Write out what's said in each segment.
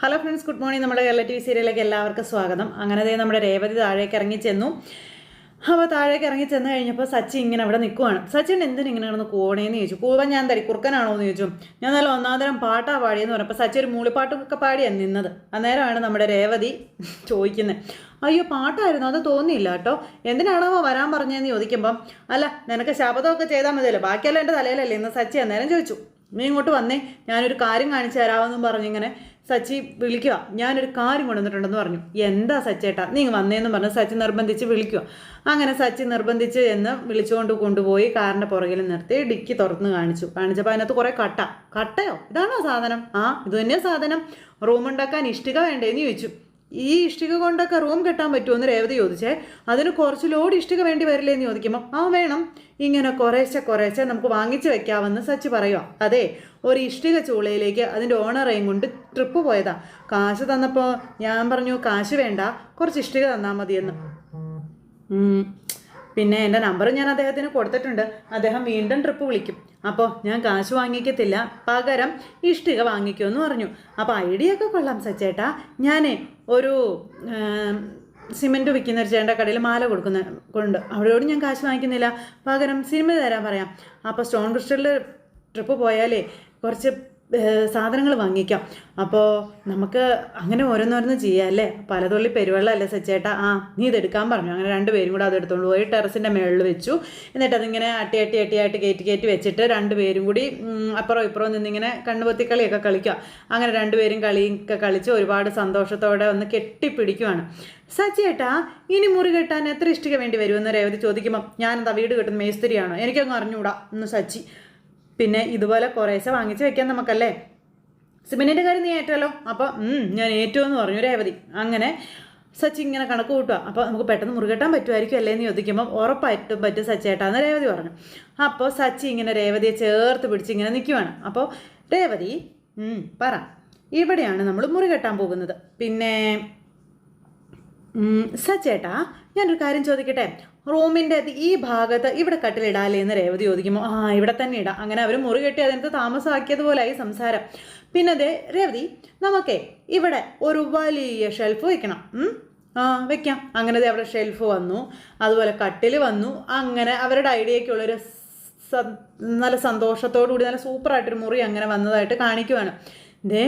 Hello friends good morning നമ്മുടെ Kerala T V സീരിയലിലേക്ക് എല്ലാവർക്കും സ്വാഗതം. അങ്ങനെ ദേ നമ്മുടെ രേവതി താഴേക്ക് ഇറങ്ങി ചെന്നു അപ്പോൾ താഴേക്ക് ഇറങ്ങി ചെന്ന് കഴിഞ്ഞപ്പോൾ സച്ചി ഇങ്ങനെ അവിടെ നിൽക്കുവാണ് സച്ചിൻ എന്തിനു ഇങ്ങനെ കിടന്ന് കൂടേന്ന് ചോദിച്ചു. കൂവൻ ഞാൻ തരി കുറുക്കനാണോ? എന്ന് ചോദിച്ചു. ഞാൻ നല്ല ഒന്നാന്തരം പാട്ടാ പാടിയെന്ന് പറഞ്ഞപ്പോൾ സച്ചി ഒരു മൂളിപ്പാട്ടൊക്കെ പാടിയാണ് നിന്നത്. അന്നേരമാണ് നമ്മുടെ രേവതി ചോദിക്കുന്നത് അയ്യോ പാട്ടായിരുന്നു. അത് തോന്നിയില്ല കേട്ടോ. എന്തിനാണോ വരാൻ പറഞ്ഞതെന്ന് ചോദിക്കുമ്പം അല്ല നിനക്ക് ശബ്ദമൊക്കെ ചെയ്താൽ മതിയല്ലോ. ബാക്കിയെല്ലാം എന്റെ തലയിലല്ലേ? ഇന്ന് സച്ചി അന്നേരം ചോദിച്ചു. നീ ഇങ്ങോട്ട് വന്നേ. ഞാനൊരു കാര്യം കാണിച്ചു തരാമെന്നും പറഞ്ഞിങ്ങനെ സച്ചി വിളിക്കുക. ഞാനൊരു കാര്യം കൊണ്ടുവന്നിട്ടുണ്ടെന്ന് പറഞ്ഞു. എന്താ സച്ചേട്ടാ? നീ വന്നേന്ന് പറഞ്ഞ് സച്ചി നിർബന്ധിച്ച് വിളിക്കുക. അങ്ങനെ സച്ചി നിർബന്ധിച്ച് എന്ന് വിളിച്ചുകൊണ്ട് കൊണ്ടുപോയി കാറിന്റെ പുറകിൽ നിർത്തി ഡിക്കി തുറന്ന് കാണിച്ചു. കാണിച്ചപ്പോൾ അതിനകത്ത് കുറേ കട്ട. കട്ടയോ? ഇതാണോ സാധനം? ആ ഇത് സാധനം. സാധനം റൂമുണ്ടാക്കാൻ ഇഷ്ടിക വേണ്ടേന്ന് ചോദിച്ചു. ഈ ഇഷ്ടിക കൊണ്ടൊക്കെ റൂം കെട്ടാൻ പറ്റുമെന്ന് രേവതി ചോദിച്ചേ. അതിന് കുറച്ച് ലോഡ് ഇഷ്ടിക വേണ്ടി വരില്ലേ എന്ന് ചോദിക്കുമ്പോൾ ആ വേണം. ഇങ്ങനെ കുറേശ്ശെ കുറേശ്ശെ നമുക്ക് വാങ്ങിച്ചു വെക്കാമെന്ന് സച്ചി പറയുക അതെ ഒരു ഇഷ്ടിക ചൂളയിലേക്ക് അതിന്റെ ഓണറേയും കൊണ്ട് ട്രിപ്പ് പോയതാ. കാശ് തന്നപ്പോൾ ഞാൻ പറഞ്ഞു കാശ് വേണ്ട കുറച്ച് ഇഷ്ടിക തന്നാൽ മതിയെന്ന്. പിന്നെ എന്റെ നമ്പർ ഞാൻ അദ്ദേഹത്തിന് കൊടുത്തിട്ടുണ്ട്. അദ്ദേഹം വീണ്ടും ട്രിപ്പ് വിളിക്കും. അപ്പോൾ ഞാൻ കാശ് വാങ്ങിക്കത്തില്ല പകരം ഇഷ്ടിക വാങ്ങിക്കുമെന്ന് പറഞ്ഞു. അപ്പോൾ ഐഡിയ ഒക്കെ കൊള്ളാം സച്ചേട്ടാ. ഞാൻ ഒരു സിമെന്റ് വിൽക്കുന്ന ഒരു ചേട്ടന്റെ കടയിൽ മാല കൊടുക്കുന്ന കൊണ്ട് അവരോട് ഞാൻ കാശ് വാങ്ങിക്കുന്നില്ല. പകരം സിനിമ തരാൻ പറയാം. അപ്പോൾ സ്റ്റോൺ ക്രിസ്റ്റലിൽ ട്രിപ്പ് പോയാലേ കുറച്ച് സാധനങ്ങൾ വാങ്ങിക്കാം. അപ്പോൾ നമുക്ക് അങ്ങനെ ഓരോന്നോരോന്ന് ചെയ്യാം അല്ലേ? പലതുള്ളി പെരുവെള്ളമല്ലേ സച്ചേട്ടാ? ആ നീ ഇതെടുക്കാൻ പറഞ്ഞു. അങ്ങനെ രണ്ടുപേരും കൂടെ അത് എടുത്തുകൊണ്ട് പോയി. ടെറസിന്റെ മുകളിൽ വെച്ചു. എന്നിട്ട് അതിങ്ങനെ അട്ടി അട്ടി ആയിട്ട് കയറ്റി കയറ്റി വെച്ചിട്ട് രണ്ടുപേരും കൂടി അപ്പുറം ഇപ്പുറം നിന്നിങ്ങനെ കണ്ണുപൊത്തിക്കളിയൊക്കെ കളിക്കുക. അങ്ങനെ രണ്ടുപേരും കളിയൊക്കെ കളിച്ച് ഒരുപാട് സന്തോഷത്തോടെ ഒന്ന് കെട്ടിപ്പിടിക്കുവാണ്. സച്ചേട്ടാ ഇനി മുറി കെട്ടാൻ എത്ര ഇഷ്ടിക വേണ്ടി വരുമെന്ന് രേവതി ചോദിക്കുമ്പം ഞാനെന്താ വീട് കെട്ടുന്ന മേസ്തിരിയാണോ? എനിക്കൊന്നും അറിഞ്ഞൂടാ. എന്ന് സച്ചി. പിന്നെ ഇതുപോലെ കുറേശ്ശെ വാങ്ങിച്ച് വെക്കാം നമുക്കല്ലേ? സിമെന്റിന്റെ കാര്യം നീ ഏറ്റല്ലോ. അപ്പോൾ ഞാൻ ഏറ്റവും എന്ന് പറഞ്ഞു രേവതി. അങ്ങനെ സച്ചി ഇങ്ങനെ കണക്ക് കൂട്ടുക അപ്പോൾ നമുക്ക് പെട്ടെന്ന് മുറുകെട്ടാൻ പറ്റുമായിരിക്കും അല്ലേ എന്ന് ചോദിക്കുമ്പോൾ ഉറപ്പായിട്ടും പറ്റും സച്ചേട്ടാന്ന് രേവതി പറഞ്ഞു. അപ്പോൾ സച്ചി ഇങ്ങനെ രേവതിയെ ചേർത്ത് പിടിച്ച് ഇങ്ങനെ നിൽക്കുവാണ് അപ്പോൾ രേവതി പറ. ഇവിടെയാണ് നമ്മൾ മുറുകെട്ടാൻ പോകുന്നത്. പിന്നെ സച്ചേട്ടാ ഞാനൊരു കാര്യം ചോദിക്കട്ടെ? റൂമിന്റെ ഈ ഭാഗത്ത് ഇവിടെ കട്ടിലിടാല്ലേ എന്ന് രേവതി ചോദിക്കുമ്പോൾ ആ ഇവിടെ തന്നെ ഇടാം. അങ്ങനെ അവർ മുറി കെട്ടി അതിനകത്ത് താമസമാക്കിയതുപോലായി സംസാരം. പിന്നെ അതെ രേവതി നമുക്കേ ഇവിടെ ഒരു വലിയ ഷെൽഫ് വെക്കണം. ആ വെക്കാം. അങ്ങനെ അവിടെ ഷെൽഫ് വന്നു അതുപോലെ കട്ടിൽ വന്നു. അങ്ങനെ അവരുടെ ഐഡിയയ്ക്കുള്ളൊരു നല്ല സന്തോഷത്തോടു കൂടി നല്ല സൂപ്പറായിട്ടൊരു മുറി അങ്ങനെ വന്നതായിട്ട് കാണിക്കുവാണ്. ദേ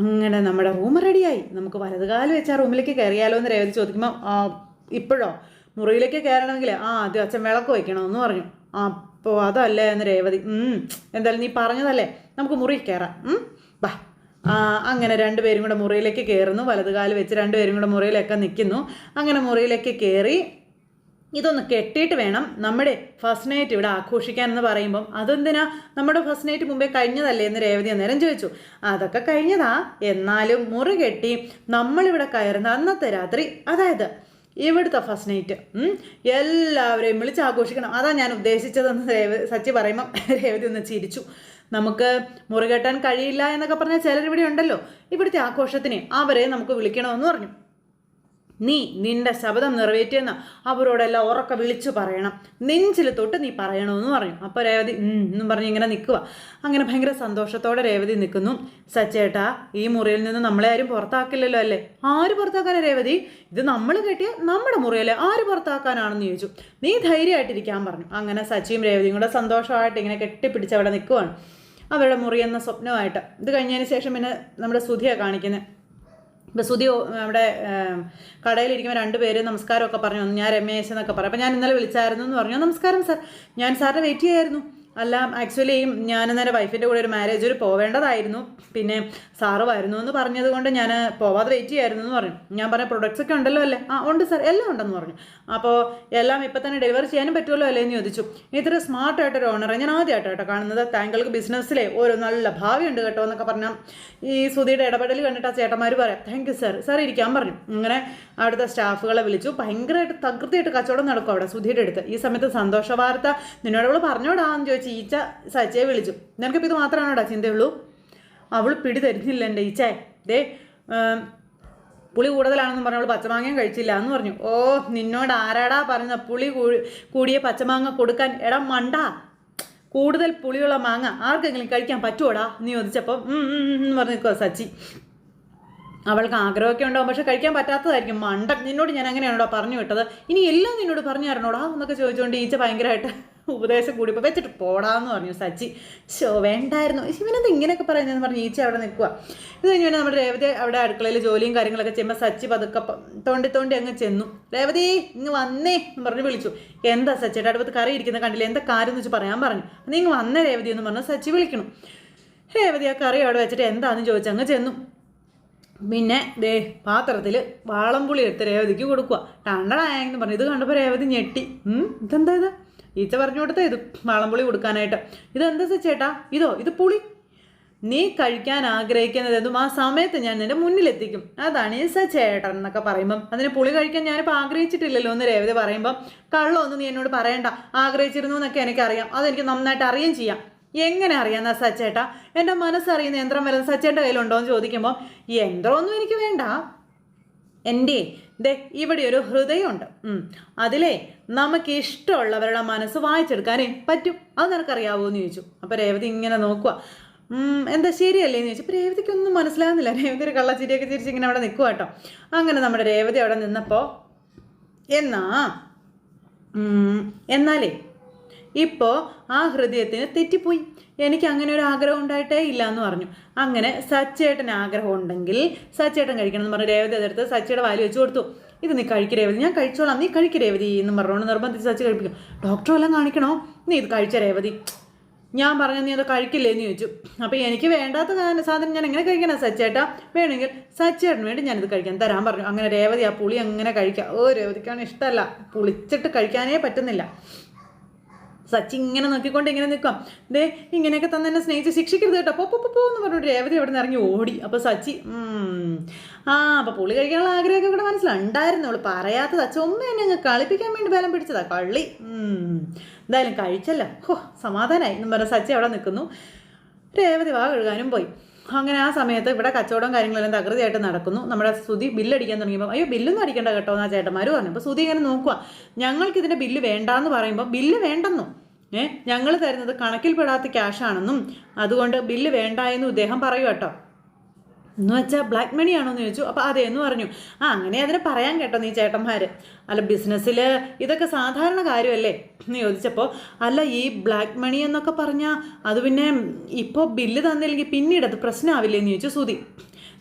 അങ്ങനെ നമ്മുടെ റൂം റെഡിയായി നമുക്ക് വലതുകാലം വെച്ച് ആ റൂമിലേക്ക് കയറിയാലോ എന്ന് രേവതി ചോദിക്കുമ്പോൾ ഇപ്പോഴോ? മുറിയിലേക്ക് കയറണമെങ്കിൽ ആ ആദ്യം അച്ഛൻ വിളക്ക് വയ്ക്കണമെന്ന് പറഞ്ഞു. അപ്പോൾ അതല്ലേ എന്ന് രേവതി എന്തായാലും നീ പറഞ്ഞതല്ലേ? നമുക്ക് മുറി കയറാം ബാ. അങ്ങനെ രണ്ടുപേരും കൂടെ മുറിയിലേക്ക് കയറുന്നു. വലതുകാൽ വെച്ച് രണ്ടുപേരും കൂടെ മുറിയിലൊക്കെ നിൽക്കുന്നു. അങ്ങനെ മുറിയിലേക്ക് കയറി ഇതൊന്ന് കെട്ടിയിട്ട് വേണം നമ്മുടെ ഫസ്റ്റ് നൈറ്റ് ഇവിടെ ആഘോഷിക്കാൻ എന്ന് പറയുമ്പം. അതെന്തിനാ? നമ്മുടെ ഫസ്റ്റ് നൈറ്റ് മുമ്പേ കഴിഞ്ഞതല്ലേ എന്ന് രേവതി അന്നേരം ചോദിച്ചു. അതൊക്കെ കഴിഞ്ഞതാ. എന്നാലും മുറി കെട്ടി നമ്മളിവിടെ കയറുന്ന അന്നത്തെ രാത്രി അതായത് ഇവിടുത്തെ ഫസ്റ്റ് നൈറ്റ് എല്ലാവരെയും വിളിച്ച് ആഘോഷിക്കണം. അതാ ഞാൻ ഉദ്ദേശിച്ചതെന്ന് രേവ സച്ചി പറയുമ്പം രേവതി ഒന്ന് ചിരിച്ചു. നമുക്ക് മുറികെട്ടാൻ കഴിയില്ല എന്നൊക്കെ പറഞ്ഞാൽ ചിലരിവിടെ ഉണ്ടല്ലോ. ഇവിടുത്തെ ആഘോഷത്തിന് അവരെ നമുക്ക് വിളിക്കണമെന്ന് പറഞ്ഞു. നീ നിന്റെ ശബ്ദം നിറവേറ്റിയെന്ന് അവരോടെല്ലാം ഉറക്കെ വിളിച്ചു പറയണം. നെഞ്ചിൽ തൊട്ട് നീ പറയണമെന്ന് പറഞ്ഞു. അപ്പോൾ രേവതി എന്നും പറഞ്ഞ് ഇങ്ങനെ നിൽക്കുക അങ്ങനെ ഭയങ്കര സന്തോഷത്തോടെ രേവതി നിൽക്കുന്നു. സച്ചേട്ടാ ഈ മുറിയിൽ നിന്ന് നമ്മളെ ആരും പുറത്താക്കില്ലല്ലോ അല്ലേ? ആര് പുറത്താക്കാനാ രേവതി? ഇത് നമ്മൾ കെട്ടിയ നമ്മുടെ മുറിയല്ലേ. ആര് പുറത്താക്കാനാണെന്ന് ചോദിച്ചു. നീ ധൈര്യമായിട്ടിരിക്കാൻ പറഞ്ഞു. അങ്ങനെ സച്ചിയും രേവതിയും കൂടെ സന്തോഷമായിട്ട് ഇങ്ങനെ കെട്ടിപ്പിടിച്ച് അവിടെ നിൽക്കുവാണ്. അവരുടെ മുറിയെന്ന സ്വപ്നമായിട്ട്. ഇത് കഴിഞ്ഞതിന് ശേഷം പിന്നെ നമ്മുടെ സുധിയാണ് കാണിക്കുന്നത് ഇപ്പം സുധി നമ്മുടെ അവിടെ കടയിലിരിക്കുമ്പോൾ രണ്ട് പേര് നമസ്കാരമൊക്കെ പറഞ്ഞു ഞാൻ രമേശ് എന്നൊക്കെ പറഞ്ഞു അപ്പോൾ ഞാൻ ഇന്നലെ വിളിച്ചായിരുന്നു എന്ന് പറഞ്ഞു. നമസ്കാരം സാർ. ഞാൻ സാറിനെ വെയിറ്റ് ചെയ്യായിരുന്നു. അല്ല ആക്ച്വലി ഞാൻ എന്റെ വൈഫിന്റെ കൂടെ ഒരു മാരേജ് ഒരു പോവേണ്ടതായിരുന്നു. പിന്നെ സാറ് വരുന്നു എന്ന് പറഞ്ഞത് കൊണ്ട് ഞാൻ പോവാതെ വെയിറ്റ് ചെയ്യായിരുന്നു എന്ന് പറഞ്ഞു. ഞാൻ പറഞ്ഞ പ്രൊഡക്ട്സ് ഒക്കെ ഉണ്ടല്ലോ അല്ലേ? ആ ഉണ്ട് സാർ എല്ലാം ഉണ്ടെന്ന് പറഞ്ഞു. അപ്പോൾ എല്ലാം ഇപ്പം തന്നെ ഡെലിവറി ചെയ്യാനും പറ്റുമല്ലോ അല്ലേ എന്ന് ചോദിച്ചു. ഇത്ര സ്മാർട്ടായിട്ടൊരു ഓണറെ ഞാൻ ആദ്യമായിട്ട് കാണുന്നത്. താങ്കൾക്ക് ബിസിനസ്സിലെ ഒരു നല്ല ഭാവിയുണ്ട് കേട്ടോ എന്നൊക്കെ പറഞ്ഞാൽ ഈ സുധിയുടെ ഇടപെടൽ കണ്ടിട്ട് ആ ചേട്ടന്മാർ പറയാം താങ്ക് യു സാർ സാർ ഇരിക്കാൻ പറഞ്ഞു. അങ്ങനെ അവിടുത്തെ സ്റ്റാഫുകളെ വിളിച്ചു. ഭയങ്കരമായിട്ട് തകൃതിയായിട്ട് കച്ചവടം നടക്കും അവിടെ സുധിയുടെ അടുത്ത്. ഈ സമയത്ത് സന്തോഷ വാർത്ത നിന്നോട് അവൾ പറഞ്ഞോടാ എന്ന് ചോദിച്ചു. ഈച്ച സച്ചയെ വിളിച്ചു. നിനക്കിപ്പോൾ ഇത് മാത്രമാണോടാ ചിന്തയുള്ളൂ? അവൾ പിടി തരുന്നില്ല എന്റെ ഈച്ചേ. ദേ പുളി കൂടുതലാണെന്ന് പറഞ്ഞവൾ പച്ചമാങ്ങയും കഴിച്ചില്ല എന്ന് പറഞ്ഞു. ഓ നിന്നോട് ആരാടാ പറഞ്ഞ പുളി കൂടിയ പച്ചമാങ്ങ കൊടുക്കാൻ? എടാ മണ്ട. കൂടുതൽ പുളിയുള്ള മാങ്ങ ആർക്കെങ്കിലും കഴിക്കാൻ പറ്റുമോടാ നീ ചോദിച്ചപ്പോൾ എന്ന് പറഞ്ഞു നിൽക്കുക സച്ചി. അവൾക്ക് ആഗ്രഹമൊക്കെ ഉണ്ടാവും പക്ഷെ കഴിക്കാൻ പറ്റാത്തതായിരിക്കും മണ്ട. നിന്നോട് ഞാൻ അങ്ങനെയാണോടാ പറഞ്ഞു വിട്ടത്? ഇനി എല്ലാം നിന്നോട് പറഞ്ഞു തരണോടാ എന്നൊക്കെ ചോദിച്ചുകൊണ്ട് ഈച്ച ഭയങ്കരമായിട്ട് ഉപദേശം കൂടി ഇപ്പോൾ വെച്ചിട്ട് പോടാന്ന് പറഞ്ഞു സച്ചി. ഷോ വേണ്ടായിരുന്നു. ഇവനെന്ത് ഇങ്ങനെയൊക്കെ പറയുന്നതെന്ന് പറഞ്ഞു ഈച്ച അവിടെ നിൽക്കുക ഇത് കഴിഞ്ഞ് പിന്നെ നമ്മുടെ രേവതി അവിടെ അടുക്കളയിൽ ജോലിയും കാര്യങ്ങളൊക്കെ ചെയ്യുമ്പോൾ സച്ചി പതുക്കെ തോണ്ടി തോണ്ടി അങ്ങ് ചെന്നു. രേവതി ഇങ്ങ് വന്നേ എന്ന് പറഞ്ഞ് വിളിച്ചു. എന്താ സച്ചിയുടെ അടുത്ത് കറി ഇരിക്കുന്ന കണ്ടില്ല? എന്താ കാര്യം എന്ന് വെച്ച് പറയാൻ പറഞ്ഞു. നീ ഇങ്ങ് വന്നേ രേവതി എന്ന് പറഞ്ഞ് സച്ചി വിളിക്കണം. രേവതി ആ കറി അവിടെ വെച്ചിട്ട് എന്താണെന്ന് ചോദിച്ചങ്ങ് ചെന്നു. പിന്നെ ദേ പാത്രത്തിൽ വാളംപുളി എടുത്ത് രേവതിക്ക് കൊടുക്കുക ടണ്ടടായെന്ന് പറഞ്ഞു. ഇത് കണ്ടപ്പോൾ രേവതി ഞെട്ടി. ഇതെന്താ ഇത്? ഈച്ച പറഞ്ഞു കൊടുത്ത ഇത് വാളംപുളി കൊടുക്കാനായിട്ട്. ഇത് ഇതെന്താ ചേട്ടാ ഇതോ ഇത് പുളി. നീ കഴിക്കാൻ ആഗ്രഹിക്കുന്നത് എന്തും ആ സമയത്ത് ഞാൻ നിന്റെ മുന്നിലെത്തിക്കും. അതാണ് ഈ ചേട്ടൻ എന്നൊക്കെ പറയുമ്പം. അതിന് പുളി കഴിക്കാൻ ഞാനിപ്പോൾ ആഗ്രഹിച്ചിട്ടില്ലല്ലോ എന്ന് രേവതി പറയുമ്പം കള്ളമൊന്നും നീ എന്നോട് പറയണ്ട. ആഗ്രഹിച്ചിരുന്നു എന്നൊക്കെ എനിക്കറിയാം. അതെനിക്ക് നന്നായിട്ട് അറിയുകയും ചെയ്യാം. എങ്ങനെ അറിയാം എന്നാ സച്ചേട്ടാ? എന്റെ മനസ്സറിയുന്ന യന്ത്രം വല്ലതും സച്ചേട്ടന്റെ കയ്യിലുണ്ടോ എന്ന് ചോദിക്കുമ്പോൾ യന്ത്രമൊന്നും എനിക്ക് വേണ്ട. എന്റെ ദേ ഇവിടെ ഒരു ഹൃദയമുണ്ട്. അതിലേ നമുക്ക് ഇഷ്ടമുള്ളവരുടെ മനസ്സ് വായിച്ചെടുക്കാനേ പറ്റും. അത് നിനക്കറിയാവോ എന്ന് ചോദിച്ചു. അപ്പോൾ രേവതി ഇങ്ങനെ നോക്കുക എന്താ ശരിയല്ലേ എന്ന് ചോദിച്ചു. അപ്പോൾ രേവതിക്കൊന്നും മനസ്സിലാകുന്നില്ല രേവതി ഒരു കള്ളച്ചിരിയൊക്കെ ചിരിച്ച് ഇങ്ങനെ അവിടെ നിൽക്കുക കേട്ടോ. അങ്ങനെ നമ്മുടെ രേവതി അവിടെ നിന്നപ്പോൾ എന്നാ എന്നാലേ ഇപ്പോൾ ആ ഹൃദയത്തിന് തെറ്റിപ്പോയി. എനിക്ക് അങ്ങനെ ഒരു ആഗ്രഹം ഉണ്ടായിട്ടേ ഇല്ല എന്ന് പറഞ്ഞു. അങ്ങനെ സച്ചേട്ടന് ആഗ്രഹം ഉണ്ടെങ്കിൽ സച്ചേട്ടൻ കഴിക്കണം എന്ന് പറഞ്ഞു രേവതി അതെടുത്ത് സച്ചയുടെ വാൽ വെച്ച് കൊടുത്തു. ഇത് നീ കഴിക്ക് രേവതി ഞാൻ കഴിച്ചോളാം. നീ കഴിക്ക് രേവതി എന്ന് പറഞ്ഞുകൊണ്ട് നിർബന്ധിച്ച് സച്ച കഴിപ്പിക്കും. ഡോക്ടർ എല്ലാം കാണിക്കണോ? നീ ഇത് കഴിച്ച രേവതി. ഞാൻ പറഞ്ഞു നീ അത് കഴിക്കില്ലേ എന്ന് ചോദിച്ചു. അപ്പോൾ എനിക്ക് വേണ്ടാത്ത സാധനം ഞാൻ എങ്ങനെ കഴിക്കണം സച്ചേട്ടാ? വേണമെങ്കിൽ സച്ചേട്ടന് വേണ്ടി ഞാനിത് കഴിക്കാൻ തരാൻ പറഞ്ഞു. അങ്ങനെ രേവതി ആ പുളി അങ്ങനെ കഴിക്കാം. ഓ രേവതിക്കാണ് ഇഷ്ടമല്ല. പുളിച്ചിട്ട് കഴിക്കാനേ പറ്റുന്നില്ല. സച്ചി ഇങ്ങനെ നോക്കിക്കൊണ്ട് ഇങ്ങനെ നിൽക്കാം. ദേ ഇങ്ങനെയൊക്കെ തന്നെ എന്നെ സ്നേഹിച്ച് ശിക്ഷിക്കരുത് കേട്ടോ. പോ പോ എന്ന് പറഞ്ഞിട്ട് രേവതി അവിടെ നിന്ന് ഇറങ്ങി ഓടി. അപ്പോൾ സച്ചി ആ അപ്പോൾ പുളി കഴിക്കാനുള്ള ആഗ്രഹമൊക്കെ ഇവിടെ മനസ്സിലുണ്ടായിരുന്നു അവൾ പറയാത്തതാ ഉമ്മ എന്നെ അങ്ങ് കളിപ്പിക്കാൻ വേണ്ടി ബലം പിടിച്ചതാ. കള്ളി. എന്തായാലും കഴിച്ചല്ലോ. ഹോ സമാധാനമായി എന്നും പറഞ്ഞ സച്ചി അവിടെ നിൽക്കുന്നു. രേവതി വാ കഴുകാനും പോയി. അങ്ങനെ ആ സമയത്ത് ഇവിടെ കച്ചവടവും കാര്യങ്ങളെല്ലാം തകൃതിയായിട്ട് നടക്കുന്നു. നമ്മുടെ സുതി ബില്ലടിക്കാൻ തുടങ്ങിയപ്പോൾ അയ്യോ ബില്ലൊന്നും അടിക്കേണ്ട കേട്ടോ എന്നാ ചേട്ടന്മാർ പറഞ്ഞു. അപ്പോൾ സുതി ഇങ്ങനെ നോക്കുക ഞങ്ങൾക്ക് ഇതിന്റെ ബില്ല് വേണ്ടാന്ന് പറയുമ്പോൾ ബില്ല് വേണ്ടെന്നോ. ഏ? ഞങ്ങൾ തരുന്നത് കണക്കിൽപ്പെടാത്ത ക്യാഷാണെന്നും അതുകൊണ്ട് ബില്ല് വേണ്ട എന്നും ഇദ്ദേഹം പറയൂ കേട്ടോ. എന്ന് വെച്ചാൽ ബ്ലാക്ക് മണി ആണോ എന്ന് ചോദിച്ചു. അപ്പോൾ അതെ എന്ന് പറഞ്ഞു. ആ അങ്ങനെ അതിനെ പറയാൻ കേട്ടോ നീ ചേട്ടന്മാർ അല്ല ബിസിനസ്സിൽ ഇതൊക്കെ സാധാരണ കാര്യമല്ലേ? എന്ന് ചോദിച്ചപ്പോൾ അല്ല ഈ ബ്ലാക്ക് മണി എന്നൊക്കെ പറഞ്ഞാൽ അത് പിന്നെ ഇപ്പോൾ ബില്ല് തന്നില്ലെങ്കിൽ പിന്നീട് അത് പ്രശ്നമാവില്ലേ എന്ന് ചോദിച്ചു സുധി.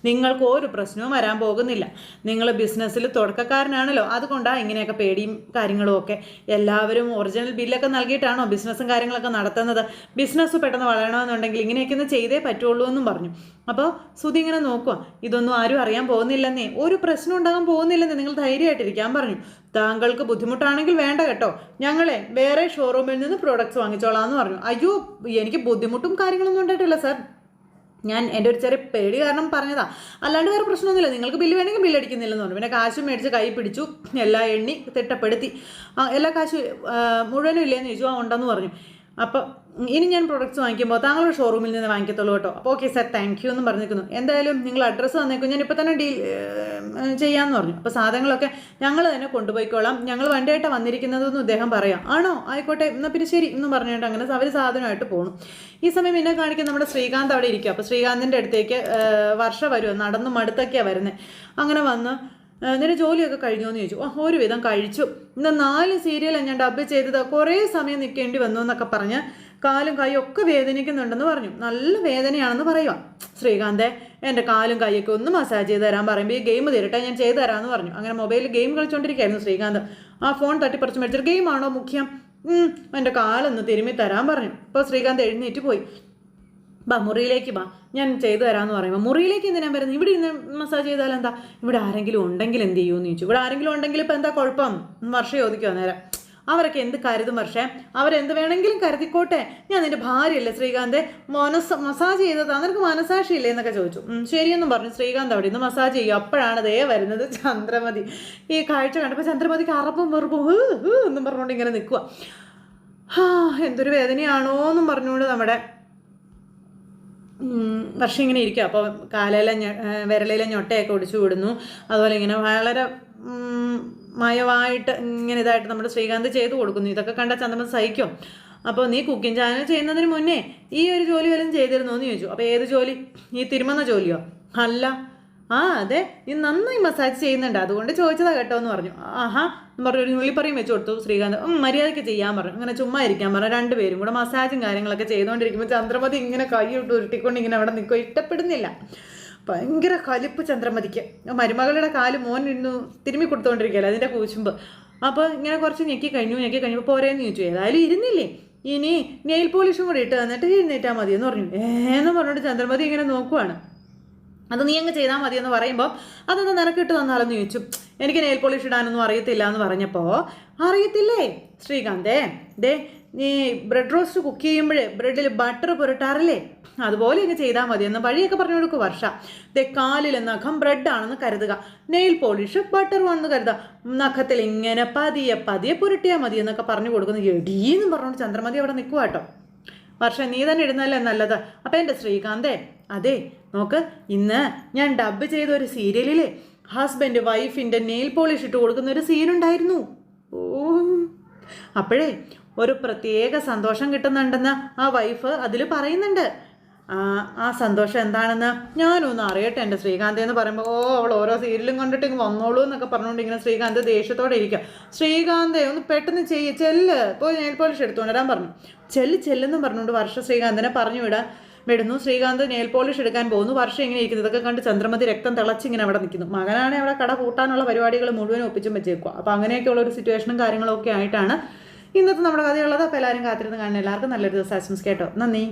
നിങ്ങൾക്ക് ഒരു പ്രശ്നവും വരാൻ പോകുന്നില്ല. നിങ്ങൾ ബിസിനസ്സിൽ തുടക്കക്കാരനാണല്ലോ. അതുകൊണ്ടാണ് ഇങ്ങനെയൊക്കെ പേടിയും കാര്യങ്ങളും ഒക്കെ. എല്ലാവരും ഒറിജിനൽ ബില്ലൊക്കെ നൽകിയിട്ടാണോ ബിസിനസ്സും കാര്യങ്ങളൊക്കെ നടത്തുന്നത്? ബിസിനസ് പെട്ടെന്ന് വളരണമെന്നുണ്ടെങ്കിൽ ഇങ്ങനെയൊക്കെ ഒന്ന് ചെയ്തേ പറ്റുള്ളൂ എന്നും പറഞ്ഞു. അപ്പോൾ സുധി ഇങ്ങനെ നോക്കുക ഇതൊന്നും ആരും അറിയാൻ പോകുന്നില്ലെന്നേ. ഒരു പ്രശ്നം ഉണ്ടാകാൻ പോകുന്നില്ലെന്നേ നിങ്ങൾ ധൈര്യമായിട്ടിരിക്കാൻ പറഞ്ഞു. താങ്കൾക്ക് ബുദ്ധിമുട്ടാണെങ്കിൽ വേണ്ട കേട്ടോ. ഞങ്ങളെ വേറെ ഷോറൂമിൽ നിന്ന് പ്രോഡക്റ്റ്സ് വാങ്ങിച്ചോളാം എന്ന് പറഞ്ഞു. അയ്യോ എനിക്ക് ബുദ്ധിമുട്ടും കാര്യങ്ങളൊന്നും ഉണ്ടായിട്ടില്ല സാർ ഞാൻ എന്റെ ഒരു ചെറിയ പേടി കാരണം പറഞ്ഞതാ. അല്ലാണ്ട് വേറെ പ്രശ്നമൊന്നുമില്ല. നിങ്ങൾക്ക് ബില്ല് വേണമെങ്കിൽ ബില്ല് അടിക്കുന്നില്ലെന്ന് പറഞ്ഞു. പിന്നെ കാശും മേടിച്ച് കൈ പിടിച്ചു എല്ലാ എണ്ണി തിട്ടപ്പെടുത്തി. എല്ലാ കാശും മുഴുവനും ഇല്ലേന്ന് ചോദിച്ചു. ആ ഉണ്ടെന്ന് പറഞ്ഞു. അപ്പം ഇനി ഞാൻ പ്രൊഡക്ട്സ് വാങ്ങിക്കുമ്പോൾ താങ്കളുടെ ഷോറൂമിൽ നിന്ന് വാങ്ങിക്കത്തുള്ളൂ കേട്ടോ. അപ്പോൾ ഓക്കെ സാർ താങ്ക് യു എന്ന് പറഞ്ഞിരിക്കുന്നു. എന്തായാലും നിങ്ങൾ അഡ്രസ്സ് തന്നേക്കും. ഞാൻ ഇപ്പോൾ തന്നെ ഡീൽ ചെയ്യാമെന്ന് പറഞ്ഞു. അപ്പോൾ സാധനങ്ങളൊക്കെ ഞങ്ങൾ തന്നെ കൊണ്ടുപോയിക്കോളാം. ഞങ്ങൾ വണ്ടിയായിട്ടാണ് വന്നിരിക്കുന്നതെന്ന് അദ്ദേഹം പറയാം. ആണോ? ആയിക്കോട്ടെ എന്നാൽ പിന്നെ ശരി എന്ന് പറഞ്ഞുകൊണ്ട് അങ്ങനെ അവർ സാധനമായിട്ട് പോകണം ഈ സമയം എന്നെ കാണിക്കുന്ന നമ്മുടെ ശ്രീകാന്ത് അവിടെ ഇരിക്കുക അപ്പോൾ ശ്രീകാന്തിന്റെ അടുത്തേക്ക് വർഷം വരുമോ നടന്ന് മടുത്തൊക്കെയാണ് വരുന്നത് അങ്ങനെ വന്ന് നിന്റെ ജോലിയൊക്കെ കഴിഞ്ഞോ എന്ന് ചോദിച്ചു. ആ ഒരുവിധം കഴിച്ചു. ഇന്ന് നാല് സീരിയലാണ് ഞാൻ ഡബ് ചെയ്തത്. കുറേ സമയം നിൽക്കേണ്ടി വന്നു എന്നൊക്കെ പറഞ്ഞ് കാലും കൈയും ഒക്കെ വേദനിക്കുന്നുണ്ടെന്ന് പറഞ്ഞു. നല്ല വേദനയാണെന്ന് പറയുക ശ്രീകാന്തെ എന്റെ കാലും കൈയൊക്കെ ഒന്ന് മസാജ് ചെയ്ത് തരാൻ പറയുമ്പോൾ ഈ ഗെയിം തീരട്ടെ ഞാൻ ചെയ്തു തരാമെന്ന് പറഞ്ഞു. അങ്ങനെ മൊബൈലിൽ ഗെയിം കളിച്ചുകൊണ്ടിരിക്കുകയായിരുന്നു ശ്രീകാന്ത്. ആ ഫോൺ തട്ടിപ്പറിച്ച് മേടിച്ചിട്ട് ഗെയിമാണോ മുഖ്യം? എന്റെ കാലൊന്ന് തിരുമ്മി തരാൻ പറഞ്ഞു. അപ്പോൾ ശ്രീകാന്ത് എഴുന്നേറ്റ് പോയി. ബാ മുറിയിലേക്ക് ബാ. ഞാൻ ചെയ്തു തരാമെന്ന് പറയുമ്പോൾ മുറിയിലേക്ക് എന്തിനാ വരുന്നത്? ഇവിടെ ഇന്ന് മസാജ് ചെയ്താൽ എന്താ? ഇവിടെ ആരെങ്കിലും ഉണ്ടെങ്കിൽ എന്ത് ചെയ്യുമെന്ന് ചോദിച്ചു. ഇവിടെ ആരെങ്കിലും ഉണ്ടെങ്കിൽ ഇപ്പം എന്താ കുഴപ്പം? വർഷം ചോദിക്കുമോ നേരം അവരൊക്കെ എന്ത് കരുതും പക്ഷേ അവരെന്ത് വേണമെങ്കിലും കരുതിക്കോട്ടെ. ഞാൻ നിന്റെ ഭാര്യയല്ലേ ശ്രീകാന്ത്? മനസ് മസാജ് ചെയ്തതാ. നിനക്ക് മനസാക്ഷിയില്ലേ എന്നൊക്കെ ചോദിച്ചു. ശരിയെന്നും പറഞ്ഞു. ശ്രീകാന്ത് അവിടെ നിന്ന് മസാജ് ചെയ്യും. അപ്പോഴാണ് ദേ വരുന്നത് ചന്ദ്രമതി. ഈ കാഴ്ച കണ്ടപ്പോൾ ചന്ദ്രമതിക്ക് അറപ്പും വെറുപ്പും ഹ് ഹ് എന്നും പറഞ്ഞുകൊണ്ട് ഇങ്ങനെ നിൽക്കുക എന്തൊരു വേദനയാണോ എന്നും പറഞ്ഞുകൊണ്ട് നമ്മുടെ വർഷം ഇങ്ങനെ ഇരിക്കുക അപ്പോൾ കാലയിലെ വിരലയിലെ ഞൊട്ടയൊക്കെ ഒടിച്ചു വിടുന്നു. അതുപോലെ ഇങ്ങനെ വളരെ മയമായിട്ട് ഇങ്ങനെ ഇതായിട്ട് നമ്മുടെ ശ്രീകാന്ത് ചെയ്തു കൊടുക്കുന്നു. ഇതൊക്കെ കണ്ട ചന്ദ്രമ സഹിക്കും. അപ്പോൾ നീ കുക്കിംഗ് ചാനൽ ചെയ്യുന്നതിന് മുന്നേ ഈ ഒരു ജോലി വല്ലതും ചെയ്തിരുന്നു എന്ന് ചോദിച്ചു. അപ്പോൾ ഏത് ജോലി? ഈ തിരുമന്ന ജോലിയോ? അല്ല. ആ അതെ. നീ നന്നായി മസാജ് ചെയ്യുന്നുണ്ട്. അതുകൊണ്ട് ചോദിച്ചതാ കേട്ടോ എന്ന് പറഞ്ഞു. ആഹാ എന്ന് പറഞ്ഞു ഒരു നുള്ളിപ്പറിയും വെച്ച് കൊടുത്തു ശ്രീകാന്ത്. മര്യാദയ്ക്ക് ചെയ്യാൻ പറഞ്ഞു. ഇങ്ങനെ ചുമ്മാ ഇരിക്കാൻ പറഞ്ഞു. രണ്ടുപേരും കൂടെ മസാജും കാര്യങ്ങളൊക്കെ ചെയ്തുകൊണ്ടിരിക്കുമ്പോൾ ചന്ദ്രമതി ഇങ്ങനെ കൈ ഇട്ട് ഉരുട്ടിക്കൊണ്ട് ഇങ്ങനെ അവിടെ നിൽക്കുക ഇഷ്ടപ്പെടുന്നില്ല. ഭയങ്കര കലിപ്പ് ചന്ദ്രമതിക്ക്. മരുമകളുടെ കാൽ മോൻ ഇരുന്നു തിരുമ്മി കൊടുത്തുകൊണ്ടിരിക്കുകയല്ലേ അതിന്റെ കൂച്ചുമ്പ് അപ്പോൾ ഇങ്ങനെ കുറച്ച് ഞെക്കി കഴിഞ്ഞു. ഞെക്കി കഴിഞ്ഞപ്പോൾ പോരേന്ന് ചോദിച്ചു. ഏതായാലും ഇരുന്നില്ലേ? ഇനി നെയിൽ പോളിഷും കൂടി ഇട്ട് തന്നിട്ട് എഴുന്നേറ്റാൽ മതി എന്ന് പറഞ്ഞു ഏന്ന് പറഞ്ഞിട്ട് ചന്ദ്രമതി ഇങ്ങനെ നോക്കുവാണ്. അത് നീ അങ്ങ് ചെയ്താൽ മതി എന്ന് പറയുമ്പോൾ അതൊന്ന് നിനക്കിട്ട് തന്നാലെന്ന് ചോദിച്ചു. എനിക്ക് നെയിൽ പോളിഷ് ഇടാനൊന്നും അറിയത്തില്ല എന്ന് പറഞ്ഞപ്പോൾ അറിയത്തില്ലേ? ശ്രീകാന്തേ ദേ നീ ബ്രെഡ് റോസ്റ്റ് കുക്ക് ചെയ്യുമ്പോഴേ ബ്രെഡിൽ ബട്ടർ പുരട്ടാറില്ലേ? അതുപോലെ ഇങ്ങ് ചെയ്താൽ മതി എന്ന് വഴിയൊക്കെ പറഞ്ഞു കൊടുക്കും വർഷ. ദേ കാലിൽ നഖം ബ്രെഡാണെന്ന് കരുതുക. നെയിൽ പോളിഷ് ബട്ടർ ആണെന്ന് കരുതുക. നഖത്തിൽ ഇങ്ങനെ പതിയെ പതിയെ പുരട്ടിയാൽ മതി എന്നൊക്കെ പറഞ്ഞു കൊടുക്കുന്നു. എടീന്ന് പറഞ്ഞുകൊണ്ട് ചന്ദ്രമതി അവിടെ നിൽക്കുക കേട്ടോ. വർഷം നീ തന്നെ ഇടുന്നതല്ലേ നല്ലത്? അപ്പം എന്റെ ശ്രീകാന്തേ അതെ നോക്ക് ഇന്ന് ഞാൻ ഡബ് ചെയ്ത ഒരു സീരിയലിൽ ഹസ്ബൻഡ് വൈഫിന്റെ നെയിൽ പോളിഷ് ഇട്ട് കൊടുക്കുന്ന ഒരു സീനുണ്ടായിരുന്നു. ഓ. അപ്പോഴേ ഒരു പ്രത്യേക സന്തോഷം കിട്ടുന്നുണ്ടെന്ന് ആ വൈഫ് അതിൽ പറയുന്നുണ്ട്. ആ സന്തോഷം എന്താണെന്ന് ഞാനൊന്ന് അറിയട്ടെ എന്റെ ശ്രീകാന്ത് എന്ന് പറയുമ്പോൾ ഓ അവൾ ഓരോ സീരിയലും കണ്ടിട്ട് ഇങ്ങ് വന്നോളൂ എന്നൊക്കെ പറഞ്ഞുകൊണ്ട് ഇങ്ങനെ ശ്രീകാന്ത് ദേഷ്യത്തോടെ ഇരിക്കുക ശ്രീകാന്തേ ഒന്ന് പെട്ടെന്ന് ചെയ്യ് ചെല്ല്. പോയി നെയിൽ പോളിഷ് എടുത്തുകൊണ്ട് വരാൻ പറഞ്ഞു. ചെല്ല് ചെല്ലെന്ന് പറഞ്ഞുകൊണ്ട് വർഷ ശ്രീകാന്തിനെ പറഞ്ഞു വിടാൻ വിടുന്നു. ശ്രീകാന്ത് നെയിൽ പോളിഷ് എടുക്കാൻ പോകുന്നു. വർഷം ഇങ്ങനെ ഇരിക്കുന്നു. ഇതൊക്കെ കണ്ട് ചന്ദ്രമതി രക്തം തിളച്ച് ഇങ്ങനെ അവിടെ നിൽക്കുന്നു. മകനാണ് അവിടെ കട പൂട്ടാനുള്ള പരിപാടികൾ മുഴുവൻ ഒപ്പിച്ചും വെച്ചേക്കുക അപ്പോൾ അങ്ങനെയൊക്കെയുള്ള ഒരു സിറ്റുവേഷനും കാര്യങ്ങളൊക്കെ ആയിട്ടാണ് ഇന്നത്തെ നമ്മുടെ കഥയുള്ളത്. അപ്പോൾ എല്ലാവരും കാത്തിരുന്ന് കാണുന്ന എല്ലാവർക്കും നല്ലൊരു ദിവസം ആശംസിക്കട്ടോ നന്ദി.